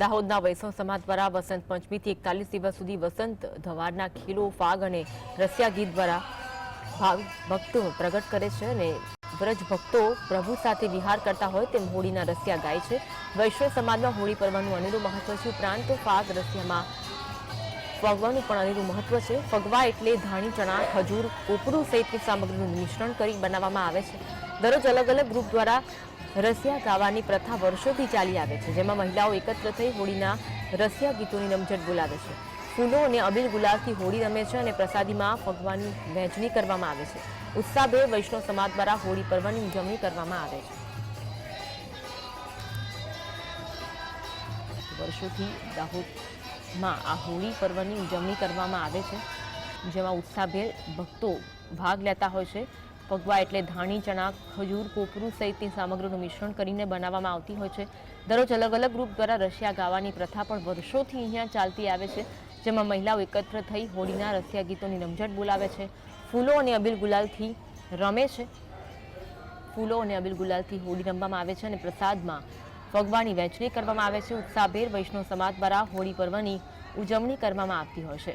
દાહોદના વૈષ્ણવ સમાજ દ્વારા વસંત પંચમીથી એકતાલીસ દિવસ સુધી વસંત ધવારના ખીલો, ફાગ અને રસિયા ગીત દ્વારા ભક્તો પ્રગટ કરે છે અને વ્રજ ભક્તો પ્રભુ સાથે વિહાર કરતા હોય તેમ હોળીના રસિયા ગાય છે. વૈષ્ણવ સમાજમાં હોળી પર્વનું અનેરું મહત્વ છે. ઉપરાંત ફાગ, રસિયામાં ફગવાનું પણ અનેરું મહત્વ છે. ફગવા એટલે ધાણી, ચણા, ખજૂર, કોપરું સહિતની સામગ્રીનું મિશ્રણ કરી બનાવવામાં આવે છે. દરરોજ અલગ અલગ ગ્રુપ દ્વારા રસિયા ગાવાની પ્રથા વર્ષોથી ચાલી આવે છે, જેમાં મહિલાઓ એકત્ર થઈ હોળીના રસિયા ગીતોની રમઝટ બોલાવે છે. ફૂલો અને અબીલ ગુલાબથી હોળી રમે છે અને પ્રસાદીમાં ફગવાની વહેંચણી કરવામાં આવે છે. ઉત્સાહભેર વૈષ્ણવ સમાજ દ્વારા હોળી પર્વની ઉજવણી કરવામાં આવે છે. વર્ષોથી દાહોદમાં આ હોળી પર્વની ઉજવણી કરવામાં આવે છે, જેમાં ઉત્સાહભેર ભક્તો ભાગ લેતા હોય છે. પગવા એટલે ધાણી, ચણા, ખજૂર, કોપરું સહિતની સામગ્રીનું મિશ્રણ કરીને બનાવવામાં આવતી હોય છે. દરરોજ અલગ અલગ ગ્રુપ દ્વારા રશિયા ગાવાની પ્રથા પણ વર્ષોથી અહીંયા ચાલતી આવે છે, જેમાં મહિલાઓ એકત્ર થઈ હોળીના રસિયા ગીતોની રમઝટ બોલાવે છે. ફૂલો અને અબીલ ગુલાલથી રમે છે. ફૂલો અને અબીલ ગુલાલથી હોળી રમવામાં આવે છે અને પ્રસાદમાં ફગવાની વહેંચણી કરવામાં આવે છે. ઉત્સાહભેર વૈષ્ણવ સમાજ દ્વારા હોળી પર્વની ઉજવણી કરવામાં આવતી હોય છે.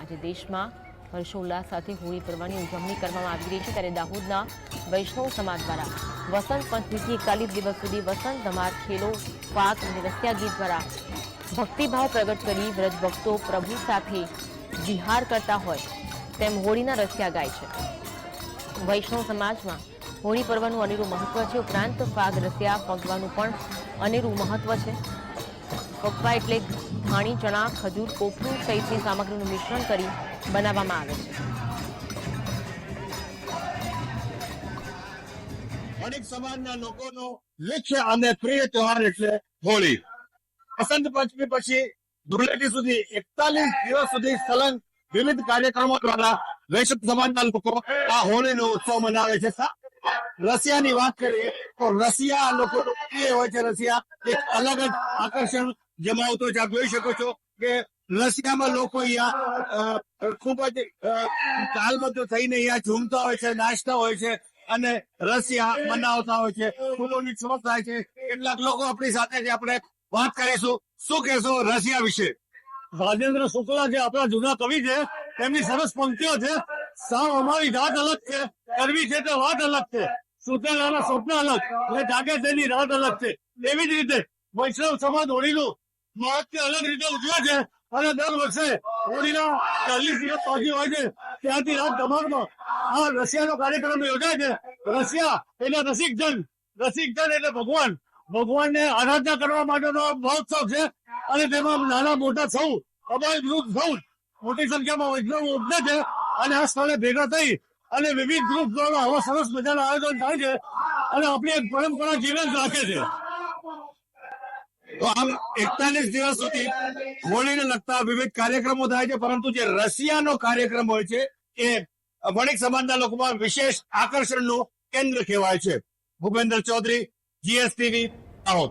આજે દેશમાં હર્ષોલ્લાસ સાથે હોળી પર્વની ઉજવણી કરવામાં આવી રહી છે. ત્યારે દાહોદના વૈષ્ણવ સમાજ દ્વારા વસંત પંચમીથી એકતાલીસ દિવસ સુધી વસંત ધમાર ખેલો, પાક અને રસ્યા ગીત દ્વારા ભક્તિભાવ પ્રગટ કરી વ્રજ ભક્તો પ્રભુ સાથે વિહાર કરતા હોય તેમ હોળીના રસિયા ગાય છે. વૈષ્ણવ સમાજમાં હોળી પર્વનું અનેરું મહત્વ છે. ઉપરાંત ફાગ, રસિયા પગવાનું પણ અનેરું મહત્વ છે. ફગવા એટલે ધાણી, ચણા, ખજૂર, કોપરું સહિતની સામગ્રીનું મિશ્રણ કરી બનાવવામાં આવે છે. અનેક સમાજના લોકોનો મુખ્ય અને પ્રિય તહેવાર એટલે હોળી. વસંત પંચમી પછી ધૂળેટી સુધી એકતાલીસ દિવસ સુધી સલંગ વિવિધ કાર્યક્રમો દ્વારા વૈશ્વિક સમાજના લોકો આ હોળીનો ઉત્સવ મનાવે છે. રશિયાની વાત કરીએ તો રશિયા લોકો એ હોય છે રશિયા એક અલગ જ આકર્ષણ જમાવતો છે. આપ જોઈ શકો છો કે રશિયામાં લોકો અહીંયા ખૂબ જ તાલબદ્ધ થઈને અહીંયા ઝૂમતા હોય છે, નાચતા હોય છે અને રશિયા મનાવતા હોય છે. ફૂલોની છોડ થાય છે. કેટલાક લોકો આપણી સાથે છે આપણે વાત કરીશું, શું કહેશો રશિયા વિશે? રાજેન્દ્ર શુક્લા જે આપણા જૂના કવિ છે, તેમની સરસ પંક્તિઓ છે, સાવ અમારી જાત અલગ છે, કરવી છે તો વાત અલગ છે. સુતેલાના સ્વપ્ન અલગ. એટલે જાગે તેની રાત અલગ છે. એવી જ રીતે વૈષ્ણવ સમાજ હોળીનું મહત્વ અલગ રીતે ઉજવે છે અને દર વર્ષે હોળીના ચાલીસ દિવસ બાકી હોય છે. ત્યાંથી રાત ધમાલમાં આ રશિયાનો કાર્યક્રમ યોજાય છે. રશિયા એટલે રસિકજન રસિકજન એટલે ભગવાન. ભગવાનને આરાધના કરવા માટેનો મહોત્સવ છે. અને તેમાં નાના મોટા સૌ અબાય વૃદ્ધ સૌ મોટી સંખ્યામાં વૈષ્ણવ ઉપજે છે. અને આ સ્થળે ભેગા થઈ અને વિવિધ ગ્રુપ દ્વારા આવા સરસ મજાના આયોજન થાય છે અને આપણી એક પરંપરા જીવન રાખે છે. તો આમ એકતાલીસ દિવસ સુધી હોળીને લગતા વિવિધ કાર્યક્રમો થાય છે, પરંતુ જે રશિયાનો કાર્યક્રમ હોય છે, એ વણિક સમાજના લોકોમાં વિશેષ આકર્ષણનું કેન્દ્ર કહેવાય છે. ભૂપેન્દ્ર ચૌધરી જીએસટીવી દાહોદ